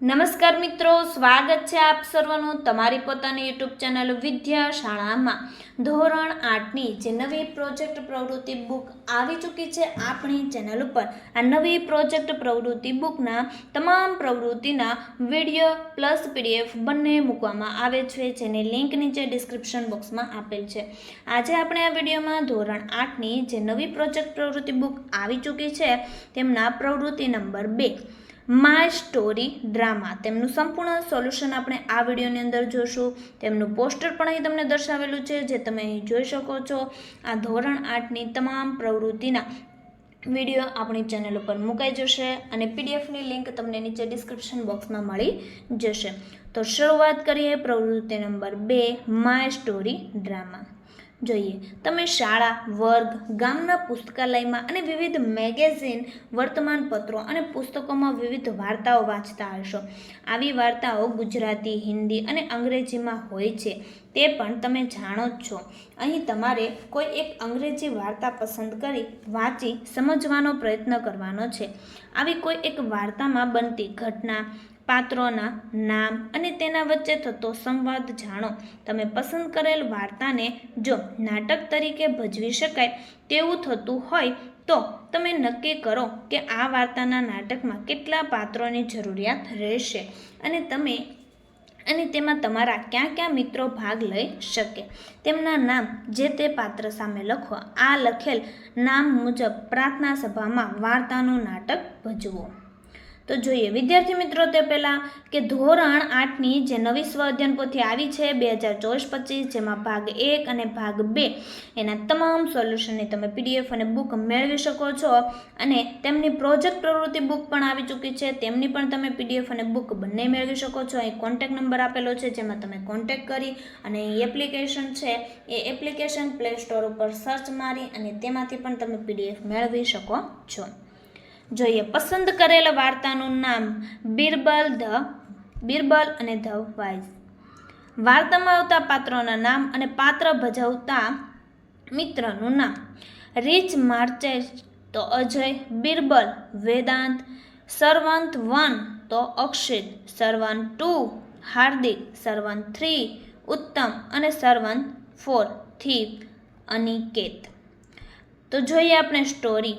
નમસ્કાર મિત્રો, સ્વાગત છે આપ સર્વનું તમારી પોતાની યુટ્યુબ ચેનલ વિદ્યા શાળામાં. ધોરણ આઠની જે નવી પ્રોજેક્ટ પ્રવૃત્તિ બુક આવી ચૂકી છે આપણી ચેનલ ઉપર, આ નવી પ્રોજેક્ટ પ્રવૃત્તિ બુકના તમામ પ્રવૃત્તિના વીડિયો પ્લસ પીડીએફ બંને મૂકવામાં આવે છે, જેની લિંક નીચે ડિસ્ક્રિપ્શન બોક્સમાં આપેલ છે. આજે આપણે આ વિડીયોમાં ધોરણ આઠની જે નવી પ્રોજેક્ટ પ્રવૃત્તિ બુક આવી ચૂકી છે, તેમના પ્રવૃત્તિ નંબર બે. માય સ્ટોરી ડ્રામા તેમનું સંપૂર્ણ સોલ્યુશન આપણે આ વિડીયોની અંદર જોશું. તેમનું પોસ્ટર પણ અહીં તમને દર્શાવેલું છે, જે તમે અહીં જોઈ શકો છો. આ ધોરણ આઠની તમામ પ્રવૃત્તિના વીડિયો આપણી ચેનલ ઉપર મુકાઈ જશે અને પીડીએફની લિંક તમને નીચે ડિસ્ક્રિપ્શન બોક્સમાં મળી જશે. તો શરૂઆત કરીએ પ્રવૃત્તિ નંબર બે માય સ્ટોરી ડ્રામા જોઈએ. તમે શાળા, વર્ગ, ગામના પુસ્તકાલયમાં અને વિવિધ મેગેઝિન, વર્તમાનપત્રો અને પુસ્તકોમાં વિવિધ વાર્તાઓ વાંચતા હશો. આવી વાર્તાઓ ગુજરાતી, હિન્દી અને અંગ્રેજીમાં હોય છે. તે પણ તમે જાણો જ છો. અહીં તમારે કોઈ એક અંગ્રેજી વાર્તા પસંદ કરી વાંચી સમજવાનો પ્રયત્ન કરવાનો છે. આવી કોઈ એક વાર્તામાં બનતી ઘટના પાત્રોના નામ અને તેના વચ્ચે થતો સંવાદ જાણો. તમે પસંદ કરેલ વાર્તાને જો નાટક તરીકે ભજવી શકાય તેવું થતું હોય તો તમે નક્કી કરો કે આ વાર્તાના નાટકમાં કેટલા પાત્રોની જરૂરિયાત રહેશે અને તમે અને તેમાં તમારા ક્યાં ક્યાં મિત્રો ભાગ લઈ શકે. તેમના નામ જે તે પાત્ર સામે લખો. આ લખેલ નામ મુજબ પ્રાર્થના સભામાં વાર્તાનું નાટક ભજવો. તો જોઈએ, વિદ્યાર્થી મિત્રો તે પહેલાં કે ધોરણ આઠની જે નવી સ્વ અધ્યયન પોથી આવી છે બે હજાર ચોવીસ પચીસ, જેમાં ભાગ એક અને ભાગ બે, એના તમામ સોલ્યુશનની તમે પીડીએફ અને બુક મેળવી શકો છો. અને તેમની પ્રોજેક્ટ પ્રવૃત્તિ બુક પણ આવી ચૂકી છે. તેમની પણ તમે પીડીએફ અને બુક બંને મેળવી શકો છો. અહીં કોન્ટેક નંબર આપેલો છે, જેમાં તમે કોન્ટેક કરી અને એપ્લિકેશન છે. એ એપ્લિકેશન પ્લે સ્ટોર ઉપર સર્ચ મારી અને તેમાંથી પણ તમે પીડીએફ મેળવી શકો છો. જોઈએ. પસંદ કરેલ વાર્તાનું નામ બિરબલ ધ, બિરબલ અને ધ વાઇઝ. વાર્તામાં આવતા પાત્રોના નામ અને પાત્ર ભજવતા મિત્રનું નામ. રીચ માર્ચેસ તો અજય, બિરબલ વેદાંત, સરવંત વન તો અક્ષિત, સરવંત ટુ હાર્દિક, સરવંત થ્રી ઉત્તમ અને સરવંત ફોરથી અનિકેત. તો જોઈએ આપણે story.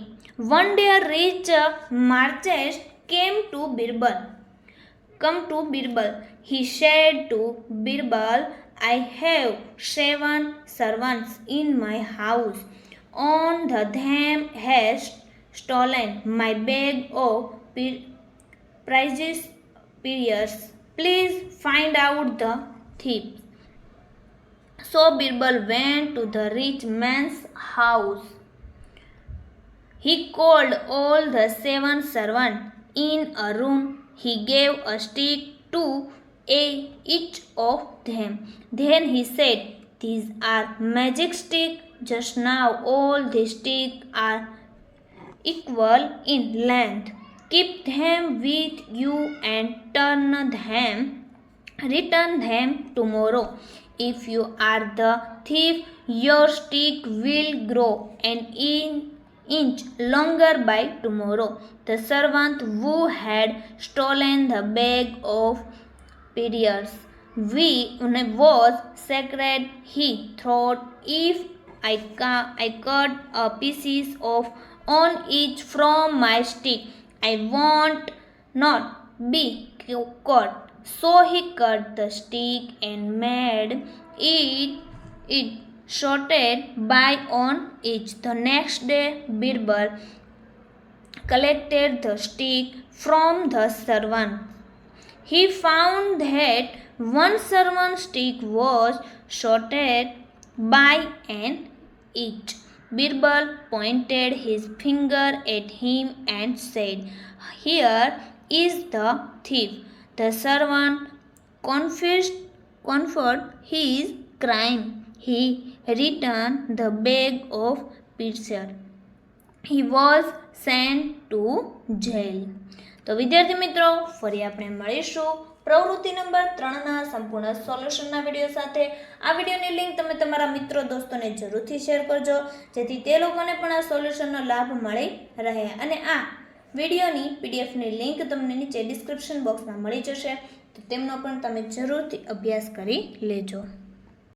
One day a rich uh, merchant came to Birbal. Come to Birbal. He said to Birbal, I have seven servants in my house. On the them has stolen my bag of pri- priceless periods. Please find out the thief. So Birbal went to the rich man's house. He called all the seven servants in a room. He gave a stick to a, each of them. Then he said, These are magic sticks. Just now all the sticks are equal in length. Keep them with you and turn them, return them tomorrow. If you are the thief, your stick will grow and in inch longer by tomorrow. The servant who had stolen the bag of periods we was sacred. He thought, if I, ca- I cut a pieces of on each from my stick, I won't not be caught. So he cut the stick and made it it shorted by on each. The next day, Birbal collected the stick from the servant. He found that one servant stick was shorted by an inch. Birbal pointed his finger at him and said, Here is the thief. The servant confessed, confessed his crime. He returned the bag of pieces. He was sent to jail. તો વિદ્યાર્થી મિત્રો, ફરી આપણે મળીશું પ્રવૃત્તિ number ત્રણના સંપૂર્ણ સોલ્યુશનના video સાથે આ વિડીયોની લિંક તમે તમારા મિત્રો દોસ્તોને જરૂરથી શેર કરજો, જેથી તે લોકોને પણ આ સોલ્યુશનનો લાભ મળી રહે અને આ વિડીયોની પીડીએફની લિંક તમને નીચે ડિસ્ક્રિપ્શન બોક્સમાં મળી જશે, તો તેમનો પણ તમે જરૂરથી અભ્યાસ કરી લેજો